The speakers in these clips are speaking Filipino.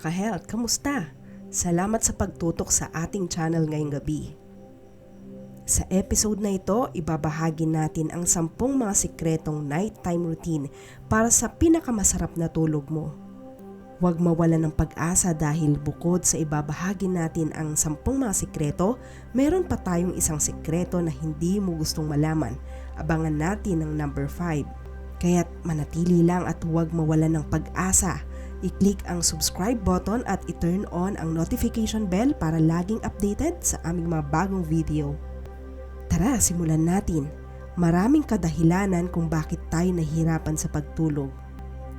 ka-health, kamusta? Salamat sa pagtutok sa ating channel ngayong gabi. Sa episode na ito, ibabahagi natin ang sampung mga sikretong nighttime routine para sa pinakamasarap na tulog mo. Huwag mawala ng pag-asa dahil bukod sa ibabahagi natin ang sampung mga sikreto, meron pa tayong isang sikreto na hindi mo gustong malaman. Abangan natin ang number 5. Kaya't manatili lang at huwag mawala ng pag-asa i-click ang subscribe button at i-turn on ang notification bell para laging updated sa aming mga bagong video. Tara, simulan natin. Maraming kadahilanan kung bakit tayo nahihirapan sa pagtulog.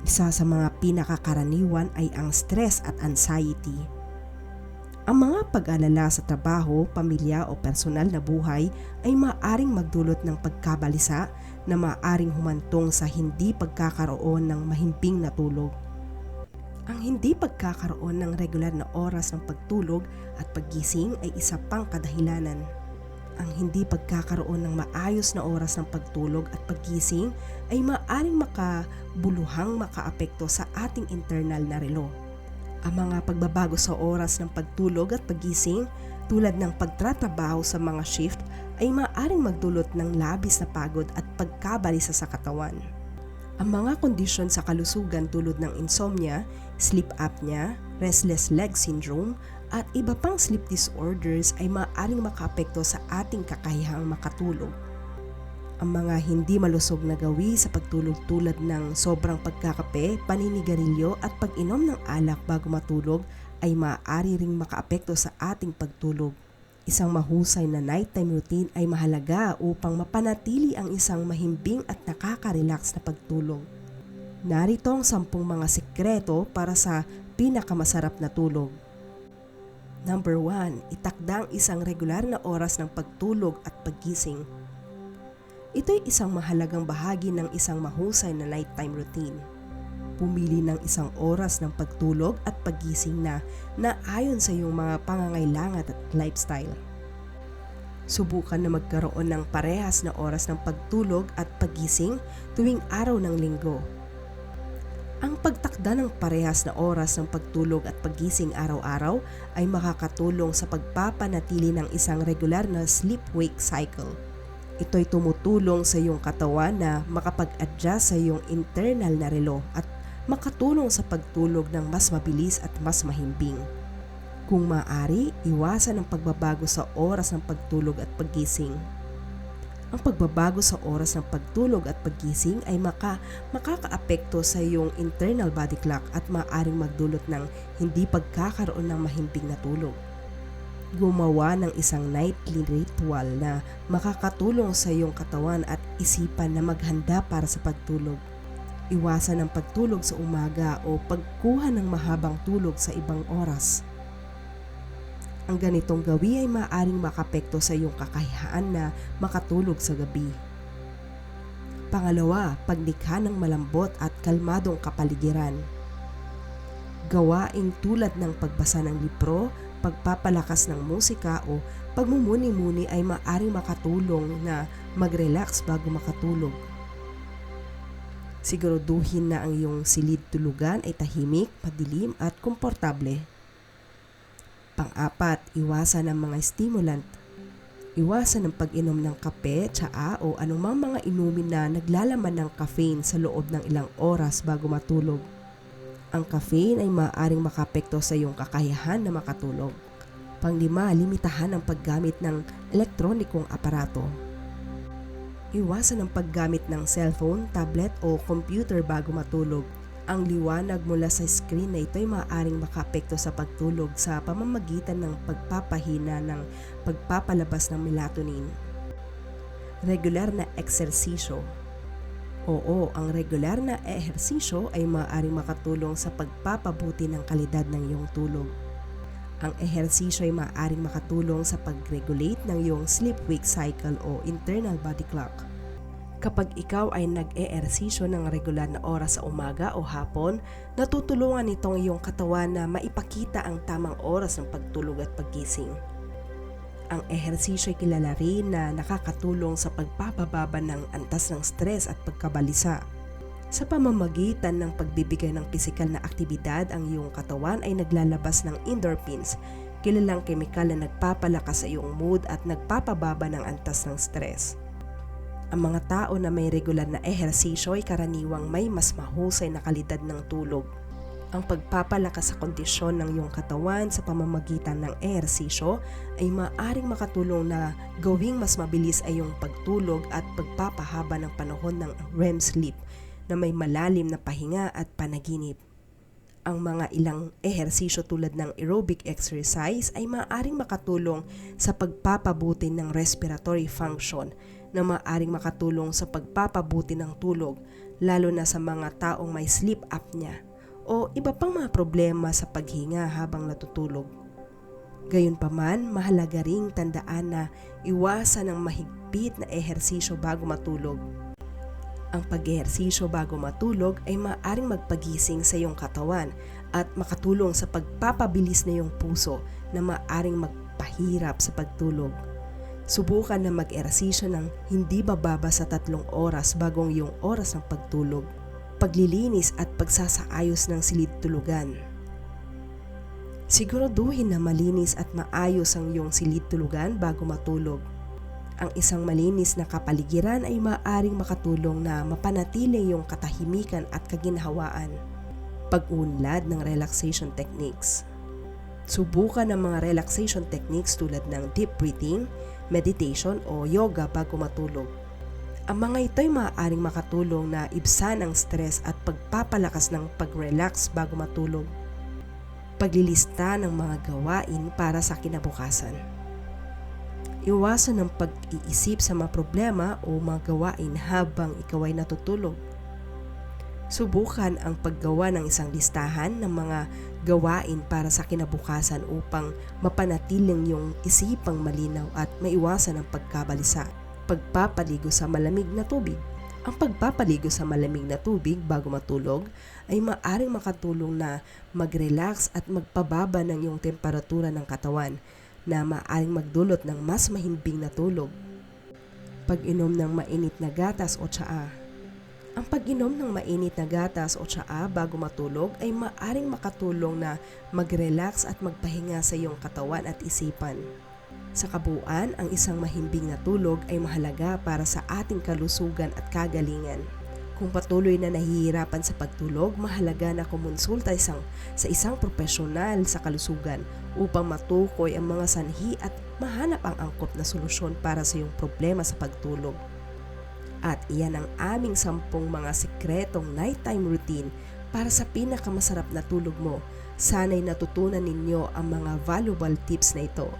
Isa sa mga pinakakaraniwan ay ang stress at anxiety. Ang mga pag-alala sa trabaho, pamilya o personal na buhay ay maaring magdulot ng pagkabalisa na maaring humantong sa hindi pagkakaroon ng mahimping na tulog. Ang hindi pagkakaroon ng regular na oras ng pagtulog at paggising ay isa pang kadahilanan. Ang hindi pagkakaroon ng maayos na oras ng pagtulog at paggising ay maaring makabuluhang makaapekto sa ating internal na relo. Ang mga pagbabago sa oras ng pagtulog at paggising tulad ng pagtratrabaho sa mga shift ay maaring magdulot ng labis na pagod at pagkabalisa sa katawan. Ang mga kondisyon sa kalusugan tulad ng insomnia, sleep apnea, restless leg syndrome, at iba pang sleep disorders ay maaaring makaapekto sa ating kakayahang makatulog. Ang mga hindi malusog na gawi sa pagtulog tulad ng sobrang pagkakape, paninigarilyo at pag-inom ng alak bago matulog ay maaari ring makaapekto sa ating pagtulog. Isang mahusay na nighttime routine ay mahalaga upang mapanatili ang isang mahimbing at nakaka-relax na pagtulog. Narito ang sampung mga sikreto para sa pinakamasarap na tulog. Number 1. Itakda ang isang regular na oras ng pagtulog at paggising. Ito'y isang mahalagang bahagi ng isang mahusay na nighttime routine pumili ng isang oras ng pagtulog at pagising na naayon sa iyong mga pangangailangan at lifestyle. Subukan na magkaroon ng parehas na oras ng pagtulog at pagising tuwing araw ng linggo. Ang pagtakda ng parehas na oras ng pagtulog at pagising araw-araw ay makakatulong sa pagpapanatili ng isang regular na sleep-wake cycle. Ito'y tumutulong sa iyong katawan na makapag-adjust sa iyong internal na relo at makatulong sa pagtulog ng mas mabilis at mas mahimbing. Kung maaari, iwasan ang pagbabago sa oras ng pagtulog at paggising. Ang pagbabago sa oras ng pagtulog at paggising ay maka, makakaapekto sa iyong internal body clock at maaaring magdulot ng hindi pagkakaroon ng mahimbing na tulog. Gumawa ng isang nightly ritual na makakatulong sa iyong katawan at isipan na maghanda para sa pagtulog iwasan ang pagtulog sa umaga o pagkuha ng mahabang tulog sa ibang oras. Ang ganitong gawi ay maaaring makapekto sa iyong kakayahan na makatulog sa gabi. Pangalawa, paglikha ng malambot at kalmadong kapaligiran. Gawaing tulad ng pagbasa ng libro, pagpapalakas ng musika o pagmumuni-muni ay maaaring makatulong na mag-relax bago makatulog. Siguraduhin na ang iyong silid tulugan ay tahimik, madilim at komportable. Pang-apat, iwasan ang mga stimulant. Iwasan ang pag-inom ng kape, tsaa o anumang mga inumin na naglalaman ng caffeine sa loob ng ilang oras bago matulog. Ang caffeine ay maaaring makapekto sa iyong kakayahan na makatulog. Panglima, limitahan ang paggamit ng elektronikong aparato. Iwasan ang paggamit ng cellphone, tablet o computer bago matulog. Ang liwanag mula sa screen na ito ay maaaring makaapekto sa pagtulog sa pamamagitan ng pagpapahina ng pagpapalabas ng melatonin. Regular na eksersisyo Oo, ang regular na ehersisyo ay maaaring makatulong sa pagpapabuti ng kalidad ng iyong tulog. Ang ehersisyo ay maaaring makatulong sa pag-regulate ng iyong sleep-wake cycle o internal body clock. Kapag ikaw ay nag-eehersisyo ng regular na oras sa umaga o hapon, natutulungan nitong iyong katawan na maipakita ang tamang oras ng pagtulog at paggising. Ang ehersisyo ay kilala rin na nakakatulong sa pagpapababa ng antas ng stress at pagkabalisa Sa pamamagitan ng pagbibigay ng pisikal na aktibidad, ang iyong katawan ay naglalabas ng endorphins, kilalang kemikal na nagpapalakas sa iyong mood at nagpapababa ng antas ng stress. Ang mga tao na may regular na ehersisyo ay karaniwang may mas mahusay na kalidad ng tulog. Ang pagpapalakas sa kondisyon ng iyong katawan sa pamamagitan ng ehersisyo ay maaring makatulong na gawing mas mabilis ay iyong pagtulog at pagpapahaba ng panahon ng REM sleep na may malalim na pahinga at panaginip. Ang mga ilang ehersisyo tulad ng aerobic exercise ay maaaring makatulong sa pagpapabuti ng respiratory function na maaaring makatulong sa pagpapabuti ng tulog lalo na sa mga taong may sleep apnea o iba pang mga problema sa paghinga habang natutulog. Gayunpaman, mahalaga ring tandaan na iwasan ang mahigpit na ehersisyo bago matulog ang pag-ehersisyo bago matulog ay maaaring magpagising sa iyong katawan at makatulong sa pagpapabilis na iyong puso na maaaring magpahirap sa pagtulog. Subukan na mag-ehersisyo ng hindi bababa sa tatlong oras bagong iyong oras ng pagtulog. Paglilinis at pagsasaayos ng silid tulugan. Siguraduhin na malinis at maayos ang iyong silid tulugan bago matulog ang isang malinis na kapaligiran ay maaaring makatulong na mapanatili yung katahimikan at kaginhawaan. Pag-unlad ng relaxation techniques. Subukan ng mga relaxation techniques tulad ng deep breathing, meditation o yoga bago matulog. Ang mga ito ay maaaring makatulong na ibsan ang stress at pagpapalakas ng pag-relax bago matulog. Paglilista ng mga gawain para sa kinabukasan. Iwasan ang pag-iisip sa mga problema o mga gawain habang ikaw ay natutulog. Subukan ang paggawa ng isang listahan ng mga gawain para sa kinabukasan upang mapanatiling yung isipang malinaw at maiwasan ang pagkabalisa. Pagpapaligo sa malamig na tubig. Ang pagpapaligo sa malamig na tubig bago matulog ay maaring makatulong na mag-relax at magpababa ng iyong temperatura ng katawan na maaring magdulot ng mas mahimbing na tulog. Pag-inom ng mainit na gatas o tsaa. Ang pag-inom ng mainit na gatas o tsaa bago matulog ay maaring makatulong na mag-relax at magpahinga sa iyong katawan at isipan. Sa kabuuan, ang isang mahimbing na tulog ay mahalaga para sa ating kalusugan at kagalingan. Kung patuloy na nahihirapan sa pagtulog, mahalaga na kumonsulta isang, sa isang profesional sa kalusugan upang matukoy ang mga sanhi at mahanap ang angkop na solusyon para sa iyong problema sa pagtulog. At iyan ang aming sampung mga sikretong nighttime routine para sa pinakamasarap na tulog mo. Sana'y natutunan ninyo ang mga valuable tips na ito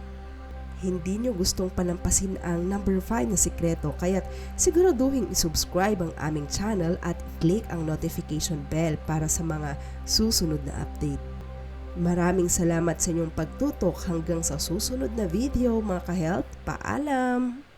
hindi nyo gustong palampasin ang number 5 na sikreto kaya't siguraduhin isubscribe ang aming channel at click ang notification bell para sa mga susunod na update. Maraming salamat sa inyong pagtutok hanggang sa susunod na video mga ka-health. Paalam!